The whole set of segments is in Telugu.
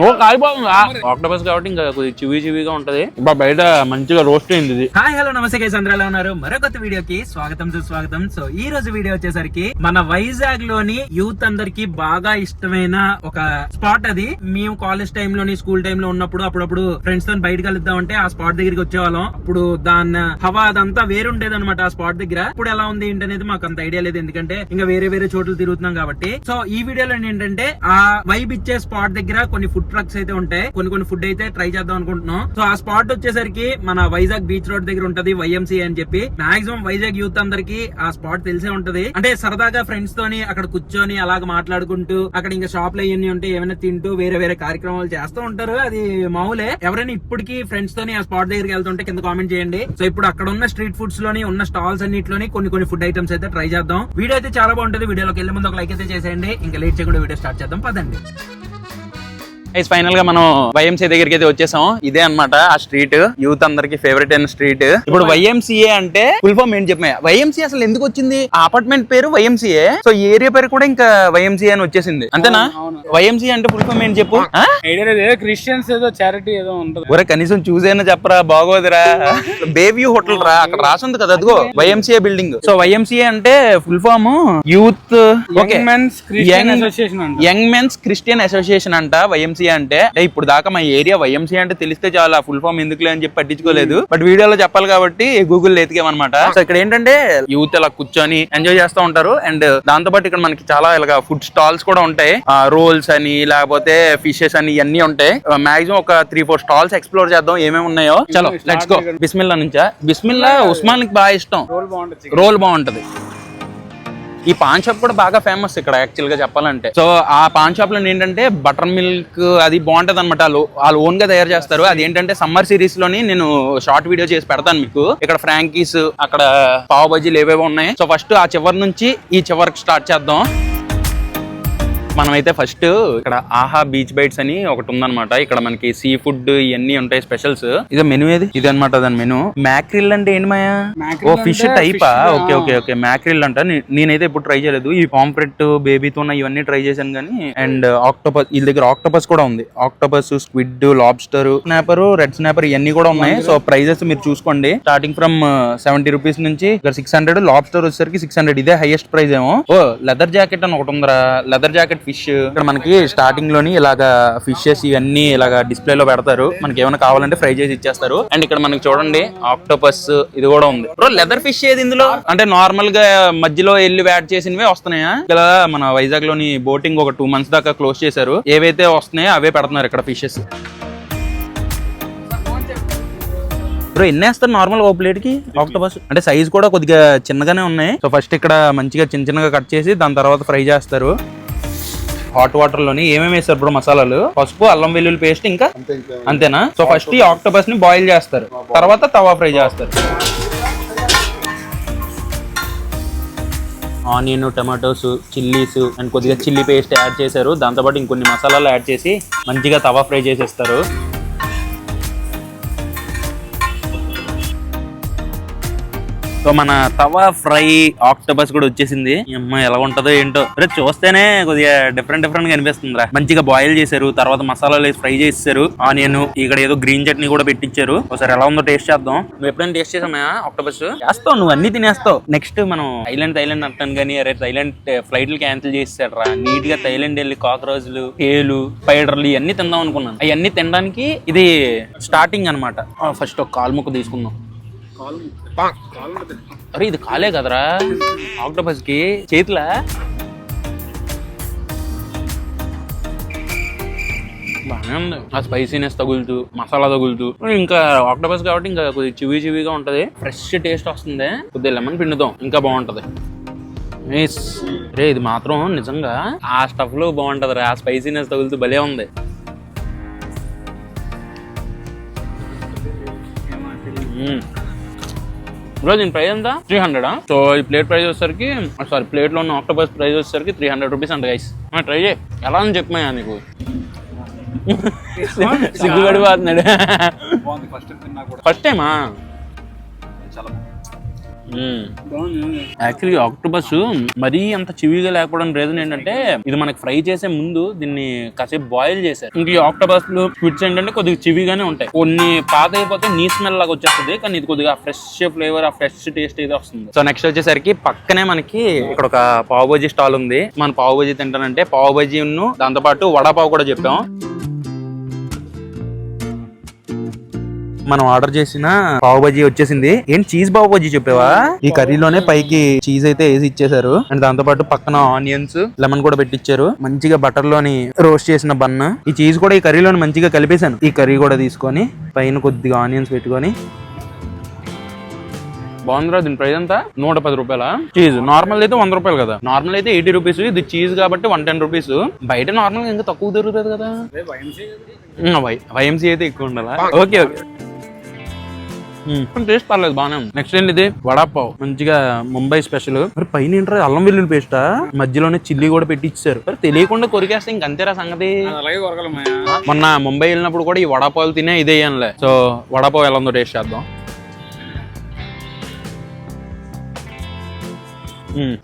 ఓ కాలిపోతుందా? ఆక్టోపస్ కాబట్టి ఇంకా కొద్దిగా చివి చివిగా ఉంటది. బయట మంచిగా రోస్ట్ అయింది ఇది. హాయ్ హలో నమస్తే గైస్ అందరూ ఎలా ఉన్నారు? మరో కొత్త వీడియోకి స్వాగతం సుస్వాగతం. సో ఈ రోజు వీడియో వచ్చేసరికి మన వైజాగ్లోని యూత్ అందరికి బాగా ఇష్టమైన ఒక స్పాట్ అది. మేము కాలేజ్ టైం లోని స్కూల్ టైమ్లో ఉన్నప్పుడు అప్పుడప్పుడు ఫ్రెండ్స్తో బయటకు వెళ్దాం అంటే ఆ స్పాట్ దగ్గరికి వచ్చేవాళ్ళం. అప్పుడు దాని హవా అదంతా వేరుండేది అనమాట ఆ స్పాట్ దగ్గర. ఇప్పుడు ఎలా ఉంది ఏంటి అనేది మాకు అంత ఐడియా లేదు. ఎందుకంటే ఇంకా వేరే వేరే చోట్ల తిరుగుతున్నాం కాబట్టి. సో ఈ వీడియోలో ఏంటంటే ఆ వైబ్ ఇచ్చే స్పాట్ దగ్గర కొన్ని ఫుడ్ ట్రక్స్ అయితే ఉంటాయి. కొన్ని కొన్ని ఫుడ్ అయితే ట్రై చేద్దాం అనుకుంటున్నాం. సో ఆ స్పాట్ వచ్చేసరికి మన వైజాగ్ బీచ్ రోడ్ దగ్గర ఉంటది వైఎంసీ అని చెప్పి. మాక్సిమం వైజాగ్ యూత్ అందరికి ఆ స్పాట్ తెలిసే ఉంటది. అంటే సరదాగా ఫ్రెండ్స్ తోని అక్కడ కూర్చొని అలాగ మాట్లాడుకుంటూ అక్కడ ఇంకా షాప్లు అవన్నీ ఉంటే ఏమైనా తింటూ వేరే వేరే కార్యక్రమాలు చేస్తూ ఉంటారు. అది మామూలే. ఎవరైనా ఇప్పటికీ ఫ్రెండ్స్ తోని ఆ స్పాట్ దగ్గరికి వెళ్తుంటే కింద కామెంట్ చేయండి. సో ఇప్పుడు అక్కడ ఉన్న స్ట్రీట్ ఫుడ్స్లోని ఉన్న స్టాల్స్ అన్నిటిలోని కొన్ని కొన్ని ఫుడ్ ఐటమ్స్ అయితే ట్రై చేద్దాం. వీడియో అయితే చాలా బాగుంటది. వీడియోలోకి వెళ్ళే ముందు ఒక లైక్ అయితే చేసేయండి. ఇంకా లేట్ చేయకుండా వీడియో స్టార్ట్ చేద్దాం. పదండి. గైస్ ఫైనల్గా మనం వైఎంసీ దగ్గరికి అయితే వచ్చేసాం. ఇదే అన్నమాట ఆ స్ట్రీట్ యూత్ అందరికి ఫేవరెట్ అయిన స్ట్రీట్ ఇప్పుడు వైఎంసీఏ అంటే ఫుల్ ఫామ్ ఏంటి చెప్పా వైఎంసీ అసలు ఎందుకు వచ్చింది? ఆ అపార్ట్మెంట్ పేరు వైఎంసీఏ సో ఈ ఏరియా పేరు కూడా ఇంకా వైఎంసీఏ అని వచ్చేసింది. అంతేనా? వైఎంసీ అంటే ఫుల్ ఫామ్ ఏంటి చెప్పు? క్రిస్టియన్స్ ఏదో చారిటీ ఏదో ఉంటది. ఒరే కనీసం చూసేనా చెప్పరా? బాగోదురా. బేవ్యూ హోటల్ రా. అక్కడ రాసింది కదా అదిగో. వైఎంసీఏ బిల్డింగ్ సో వైఎంసీఏ అంటే full form youth young men's Christian association అంట. యంగ్ మెన్స్ క్రిస్టియన్ అసోసియేషన్ అంట వైఎంసీ అంటే అంటే ఇప్పుడు దాకా మా ఏరియా వైఎంసీ అంటే తెలిస్తే చాలా ఫుల్ ఫామ్ ఎందుకులే అని చెప్పి పట్టించుకోలేదు. బట్ వీడియోలో చెప్పాలి కాబట్టి గూగుల్ ఎతికామన్నమాట సో ఇక్కడ ఏంటంటే యూత్ ఇలా కూర్చొని ఎంజాయ్ చేస్తూ ఉంటారు. అండ్ దాంతో పాటు ఇక్కడ మనకి చాలా ఇలాగా ఫుడ్ స్టాల్స్ కూడా ఉంటాయి. రోల్స్ అని లేకపోతే ఫిషెస్ అని ఇవన్నీ ఉంటాయి. మాక్సిమం ఒక త్రీ ఫోర్ స్టాల్స్ ఎక్స్ప్లోర్ చేద్దాం ఏమేమి ఉన్నాయో. చలో లెట్స్ గో బిస్మిల్లా నుంచా? బిస్మిల్లా ఉస్మాన్కి బాగా ఇష్టం. రోల్ బాగుంటది. ఈ పాన్ షాప్ కూడా బాగా ఫేమస్ ఇక్కడ యాక్చువల్గా చెప్పాలంటే. సో ఆ పాన్ షాప్లో ఏంటంటే బటర్ మిల్క్ అది బాగుంటది అనమాట వాళ్ళు ఓన్గా తయారు చేస్తారు. అది ఏంటంటే సమ్మర్ సిరీస్లోని నేను షార్ట్ వీడియో చేసి పెడతాను మీకు. ఇక్కడ ఫ్రాంకీస్ అక్కడ పావు బజీలు ఏవేవో ఉన్నాయి. సో ఫస్ట్ ఆ చివరి నుంచి ఈ చివరికి స్టార్ట్ చేద్దాం. మనమైతే ఫస్ట్ ఇక్కడ ఆహా బీచ్ బైట్స్ అని ఒకటి ఉందన్నమాట. ఇక్కడ మనకి సీ ఫుడ్ ఇవన్నీ ఉంటాయి స్పెషల్స్ ఇది మెనూ ఏది? ఇది అనమాట దాని మెనూ మ్యాక్రిల్ అంటే ఏంటి మాయా? ఓ ఫిష్ టైపా ఓకే. Okay okay. మ్యాక్రిల్ అంట. నేనైతే ఇప్పుడు ట్రై చేయలేదు. ఈ పాంప్రెట్ బేబీతో ఉన్న ఇవన్నీ ట్రై చేశాను కానీ అండ్ ఆక్టోపస్ వీళ్ళ దగ్గర ఆక్టోపస్ కూడా ఉంది. Octopus squid lobster snapper red snapper ఇవన్నీ కూడా ఉన్నాయి. సో ప్రైజెస్ మీరు చూసుకోండి. స్టార్టింగ్ ఫ్రమ్ సెవెంటీ రూపీస్ నుంచి ఇక్కడ సిక్స్ హండ్రెడ్ లాబ్స్టర్ వచ్చేసరికి సిక్స్ హండ్రెడ్ ఇదే హైయెస్ట్ ప్రైస్ ఏమో. ఓ లెదర్ జాకెట్ అని ఒకటి ఉందిరా. Leather jacket fish. ఇక్కడ మనకి స్టార్టింగ్లోని ఇలాగా ఫిషెస్ ఇవన్నీ ఇలాగా డిస్ప్లే లో పెడతారు. మనకి ఏమైనా కావాలంటే ఫ్రై చేసి ఇచ్చేస్తారు. అండ్ ఇక్కడ మనకి చూడండి ఆక్టోపస్ ఇది కూడా ఉంది. బ్రో లెదర్ ఫిష్ ఏది ఇందులో? అంటే నార్మల్గా మధ్యలో వెళ్ళి వ్యాట్ చేసినవే వస్తున్నాయా? ఇలా మన వైజాగ్లోని బోటింగ్ ఒక టూ మంత్స్ దాకా క్లోజ్ చేశారు. ఏవైతే వస్తున్నాయో అవే పెడుతున్నారు ఇక్కడ ఫిషెస్ బ్రో ఎన్ని వేస్తారు నార్మల్ ఓ ప్లేట్కి? ఆక్టోపస్ అంటే సైజ్ కూడా కొద్దిగా చిన్నగానే ఉన్నాయి. సో ఫస్ట్ ఇక్కడ మంచిగా చిన్న చిన్నగా కట్ చేసి దాని తర్వాత ఫ్రై చేస్తారు. హాట్ వాటర్లోని ఏమేమి వేస్తారు బ్రో మసాలాలు? పసుపు అల్లం వెల్లుల్లి పేస్ట్ ఇంకా? అంతేనా? సో ఫస్ట్ ఈ ఆక్టోపస్ని బాయిల్ చేస్తారు. తర్వాత తవా ఫ్రై చేస్తారు. ఆనియన్ టమాటోస్ చిల్లీస్ అండ్ కొద్దిగా చిల్లీ పేస్ట్ యాడ్ చేశారు. దాంతోపాటు ఇంకొన్ని మసాలాలు యాడ్ చేసి మంచిగా తవా ఫ్రై చేసేస్తారు. సో మన తవా ఫ్రై ఆక్టోపస్ కూడా వచ్చేసింది. అమ్మ ఎలా ఉంటుందో ఏంటో. రే చూస్తేనే కొద్దిగా డిఫరెంట్ డిఫరెంట్గా అనిపిస్తుంది రా మంచిగా బాయిల్ చేశారు తర్వాత మసాలాలు వేసి ఫ్రై చేశారు ఆనియన్ ఇక్కడ ఏదో గ్రీన్ చట్నీ కూడా పెట్టించారు. ఒకసారి ఎలా ఉందో టేస్ట్ చేద్దాం. నువ్వు ఎప్పుడైనా టేస్ట్ చేసామా ఆక్టోపస్? చేస్తావు నువ్వు అన్ని తినేస్తావు. నెక్స్ట్ మనం థైలాండ్ థైలాండ్ అంటాను కానీ అరే థైలాండ్ ఫ్లైట్లు క్యాన్సిల్ చేసాడు రా నీట్గా థైలాండ్ వెళ్ళి కాక్రోచ్లు ఏలు స్పైడర్లు ఇవన్నీ తిందాం అనుకున్నాను. అవన్నీ తినడానికి ఇది స్టార్టింగ్ అనమాట ఫస్ట్ ఒక కాలు ముక్క తీసుకుందాం. అరే ఇది కాలే కదరా? ఆక్టోపస్కి చేతిలా? బాగానే ఉంది. ఆ స్పైసీనెస్ తగులుతూ మసాలా తగులుతూ. ఇంకా ఆక్టోపస్ కాబట్టి ఇంకా కొద్దిగా చివి చివిగా ఉంటది. ఫ్రెష్ టేస్ట్ వస్తుంది. కొద్దిగా లెమన్ పిండుదాం ఇంకా బాగుంటది. రే ఇది మాత్రం నిజంగా ఆ స్టఫ్లో బాగుంటది రా ఆ స్పైసీనెస్ తగులుతూ భలే ఉంది. మ్మ్. బ్రో దీని ప్రైస్ ఎంత? త్రీ హండ్రెడా సో ఈ ప్లేట్ ప్రైస్ వచ్చేసరికి సారీ ప్లేట్లో ఉన్న ఆక్టోపస్ ప్రైస్ వచ్చేసరికి త్రీ హండ్రెడ్ రూపీస్ అంట గైస్ ట్రై చేయి. ఎలా అని చెప్పమా నీకు? సిగ్గుపడిపోతున్నాడు. ఫస్ట్ తిన్నా కూడా. ఫస్ట్ టైమా యాక్చువల్లీ ఆక్టోపస్ మరీ అంత చివిగా లేకపోవడం రీజన్ ఏంటంటే ఇది మనకి ఫ్రై చేసే ముందు దీన్ని కాసేపు బాయిల్ చేశారు. ఇంక ఈ ఆక్టోపస్లు స్విట్స్ ఏంటంటే కొద్దిగా చివిగానే ఉంటాయి. కొన్ని పాత అయిపోతే నీ స్మెల్ లాగా వచ్చేస్తుంది కానీ ఇది కొద్దిగా ఫ్రెష్ ఫ్లేవర్ ఆ ఫ్రెష్ టేస్ట్ అయితే వస్తుంది. సో నెక్స్ట్ వచ్చేసరికి పక్కనే మనకి ఇక్కడ ఒక పావు బజీ స్టాల్ ఉంది. మన పావు బజీ తింటానంటే పావు బజీ దాంతో పాటు వడపావు కూడా చెప్పాం. మనం ఆర్డర్ చేసిన పావు బజ్జీ వచ్చేసింది. ఏంటి చీజ్ పావు బజ్జీ చెప్పావా? ఈ కర్రీలోనే పైకి చీజ్ అయితే వేసి ఇచ్చేసారు అండ్ దాంతో పాటు పక్కన ఆనియన్స్ లెమన్ కూడా పెట్టించారు మంచిగా బటర్లోని రోస్ట్ చేసిన బన్న ఈ చీజ్ కూడా ఈ కర్రీలోని మంచిగా కలిపేశాను. ఈ కర్రీ కూడా తీసుకొని పైన కొద్దిగా ఆనియన్స్ పెట్టుకొని. బాగుందిరా దీని ప్రైస్ ఎంత? నూట పది రూపాయల? చీజ్ నార్మల్ అయితే వంద రూపాయలు కదా. నార్మల్ అయితే ఎయిటీ రూపీస్. ఇది చీజ్ కాబట్టి వన్ టెన్ రూపీస్. బయట నార్మల్ ఇంకా తక్కువ దొరుకుతుంది కదా. వైఎంసీ అయితే ఎక్కువ ఉండాలా? ఓకే ఓకే టేస్ట్ పర్లేదు బాగానే ఉంది. నెక్స్ట్ ఏంటి ఇది వడాపావ్. మంచిగా ముంబై స్పెషల్ మరి పైన ఏంట్రా అల్లం వెల్లుల్లి పేస్టా మధ్యలోనే చిల్లీ కూడా పెట్టి ఇచ్చారు మరి తెలియకుండా కొరికేస్తే ఇంకంతేరా సంగతి. మొన్న ముంబై వెళ్ళినప్పుడు కూడా ఈ వడాపావులు తినే ఇదే సో వడాపావ్ ఎలా ఉందో టేస్ట్ చేద్దాం.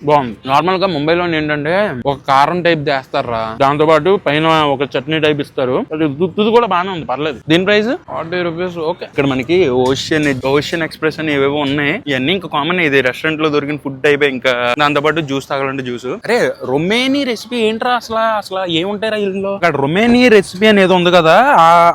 బాగుంది. నార్మల్గా ముంబైలో ఏంటంటే ఒక కారం టైప్ చేస్తారా? దాంతో పాటు పైన ఒక చట్నీ టైప్ ఇస్తారు. తుది కూడా బాగానే ఉంది పర్లేదు. దీని ప్రైస్? ఫార్టీ రూపీస్ ఓకే ఇక్కడ మనకి ఓషియన్ ఓషియన్ ఎక్స్ప్రెస్ అని ఏవేవో ఉన్నాయి. ఇవన్నీ ఇంకా కామన్ ఇది రెస్టారెంట్లో దొరికిన ఫుడ్ టైప్ ఇంకా దాంతో పాటు జ్యూస్ తాగాలంటే జ్యూస్ అరే రొమేనీ రెసిపీ ఏంట్రా అసలు? అసలు ఏముంటారా ఇందులో అక్కడ రొమేనీ రెసిపీ అనేది ఉంది కదా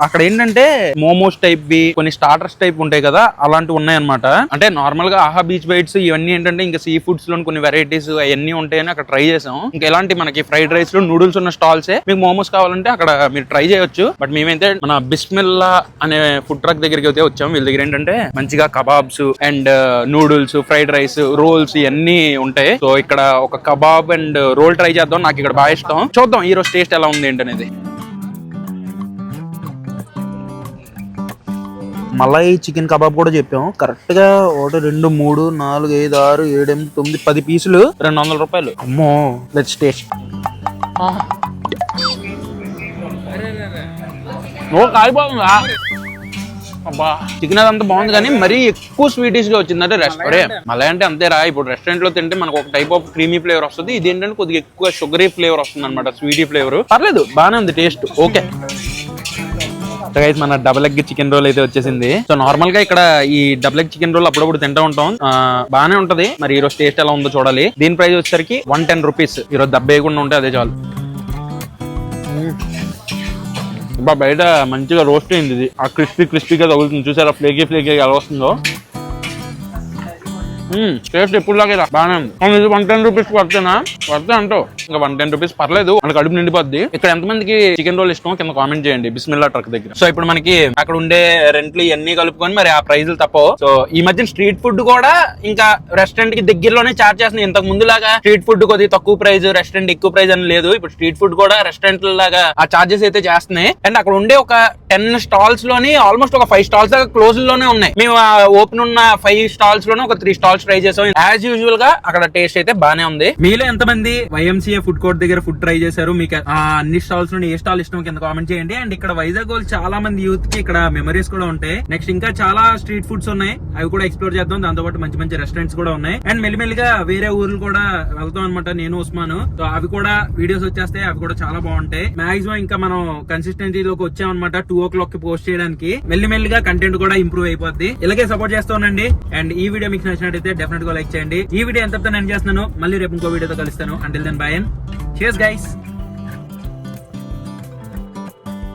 అక్కడ ఏంటంటే మోమోస్ టైప్ వి కొన్ని స్టార్టర్స్ టైప్ ఉంటాయి కదా అలాంటివి ఉన్నాయన్నమాట. అంటే నార్మల్గా ఆహా బీచ్ బైట్స్ ఇవన్నీ ఏంటంటే ఇంకా సీ ఫుడ్స్లో కొన్ని వెరైటీస్ అవన్నీ ఉంటాయని అక్కడ ట్రై చేసాం. ఇంకా ఎలాంటి మనకి ఫ్రైడ్ రైస్లో నూడిల్స్ ఉన్న స్టాల్స్ మీకు మోమోస్ కావాలంటే అక్కడ మీరు ట్రై చేయొచ్చు. బట్ మేమైతే మన బిస్మిల్లా అనే ఫుడ్ ట్రక్ దగ్గరికి అయితే వచ్చాం. వీళ్ళ దగ్గర ఏంటంటే మంచిగా kebabs and noodles fried rice rolls ఇవన్నీ ఉంటాయి. సో ఇక్కడ ఒక కబాబ్ అండ్ రోల్ ట్రై చేద్దాం. నాకు ఇక్కడ బాగా ఇష్టం. చూద్దాం ఈ రోజు టేస్ట్ ఎలా ఉంది ఏంటనేది. మలై చికెన్ కబాబ్ కూడా చెప్పాం కరెక్ట్గా ఒకటి రెండు మూడు నాలుగు ఐదు ఆరు ఏడు ఎనిమిది తొమ్మిది పది పీసులు. రెండు వందల రూపాయలు. అమ్మో లెట్స్ టేస్ట్ ఓ అబ్బా. చికెన్ అదంతా బాగుంది కానీ మరీ ఎక్కువ స్వీటీస్గా వచ్చింది. అంటే రెస్టారెంట్ మలై అంటే అంతేరా ఇప్పుడు రెస్టారెంట్లో తింటే మనకు ఒక టైప్ ఆఫ్ క్రీమీ ఫ్లేవర్ వస్తుంది. ఇది ఏంటంటే కొద్దిగా ఎక్కువ షుగరీ ఫ్లేవర్ వస్తుంది అనమాట స్వీటీ ఫ్లేవర్ పర్లేదు బాగానే ఉంది టేస్ట్ ఓకే సో గైస్ మన డబుల్ ఎగ్ చికెన్ రోల్ అయితే వచ్చేసింది. సో నార్మల్గా ఇక్కడ ఈ డబుల్ ఎగ్ చికెన్ రోల్ అప్పుడప్పుడు తింటూ ఉంటాం. బాగానే ఉంటది. మరి ఈ రోజు టేస్ట్ ఎలా ఉందో చూడాలి. దీని ప్రైస్ వచ్చేసరికి వన్ టెన్ రూపీస్ ఈ రోజు దెబ్బ ఉంటే అదే చాలు. బయట మంచిగా రోస్ట్ అయింది ఇది. ఆ క్రిస్పీ క్రిస్పీగా తగులుతుంది. చూసారా? ఫ్లేకీ ఫ్లేకీ ఎలా వస్తుందో. టేస్ట్ ఎప్పుడు లాగే బాగానే ఉంది. అవును, ఇది వన్ టెన్ రూపీస్ పడుతున్నా పడితే అంటావు. ఇంకా వన్ టెన్ రూపీస్ పర్లేదు మనకి కడుపు నిండిపోద్ది. ఇక్కడ ఎంతమందికి చికెన్ రోల్ ఇష్టం కింద కామెంట్ చేయండి బిస్మిల్లా ట్రక్ దగ్గర. సో ఇప్పుడు మనకి అక్కడ ఉండే రెంట్లు ఇవన్నీ కలుపుకొని మరి ఆ ప్రైజులు తప్పవు. సో ఈ మధ్య స్ట్రీట్ ఫుడ్ కూడా ఇంకా రెస్టారెంట్కి దగ్గరలోనే చార్జ్ చేస్తున్నాయి. ఇంతకు ముందు లాగా స్ట్రీట్ ఫుడ్ కొద్ది తక్కువ ప్రైస్ రెస్టారెంట్ ఎక్కువ ప్రైస్ అని లేదు. ఇప్పుడు స్ట్రీట్ ఫుడ్ కూడా రెస్టారెంట్ లాగా ఆ చార్జెస్ అయితే చేస్తున్నాయి. అండ్ అక్కడ ఉండే ఒక టెన్ స్టాల్స్లోని ఆల్మోస్ట్ ఒక ఫైవ్ స్టాల్స్ దాకా క్లోజ్లోనే ఉన్నాయి. మేము ఓపెన్ ఉన్న ఫైవ్ స్టాల్స్లోనే ఒక త్రీ స్టాల్స్ ట్రై చేసాం. యాజ్ యూజువల్గా అక్కడ టేస్ట్ అయితే బానే ఉంది. మీలో ఎంతమంది వైఎంసీఏ ఫుడ్ కోర్ట్ దగ్గర ఫుడ్ ట్రై చేశారు? మీకు అన్ని స్టాల్స్ నుండి ఏ స్టాల్ ఇష్టం కింద కామెంట్ చేయండి. అండ్ ఇక్కడ వైజాగ్ వాళ్ళు చాలా మంది యూత్కి ఇక్కడ మెమరీస్ కూడా ఉంటాయి. నెక్స్ట్ ఇంకా చాలా స్ట్రీట్ ఫుడ్స్ ఉన్నాయి. అవి కూడా ఎక్స్ప్లోర్ చేద్దాం. దాంతో పాటు మంచి మంచి రెస్టారెంట్స్ కూడా ఉన్నాయి. అండ్ మెల్లిమెల్లిగా వేరే ఊర్లు కూడా వెళ్తాం అనమాట నేను ఉస్మాను. సో అవి కూడా వీడియోస్ వచ్చేస్తాయి. అవి కూడా చాలా బాగుంటాయి. మాక్సిమం ఇంకా మనం కన్సిస్టెన్సీలోకి వచ్చామన్నమాట టూ ఓ క్లాక్కి పోస్ట్ చేయడానికి. మెల్లిమెల్లిగా కంటెంట్ కూడా ఇంప్రూవ్ అయిపోద్ది. ఇలాగే సపోర్ట్ చేస్తూ ఉండండి. అండ్ ఈ వీడియో మీకు నచ్చినట్టయితే డెఫినెట్గా లైక్ చేయండి. ఈ వీడియో ఎంత నేను చేస్తున్నాను. మళ్ళీ రేపు ఇంకో వీడియోతో కలుస్తాను. అంటిల్ దెన్ బై అండ్ చేస్ గైస్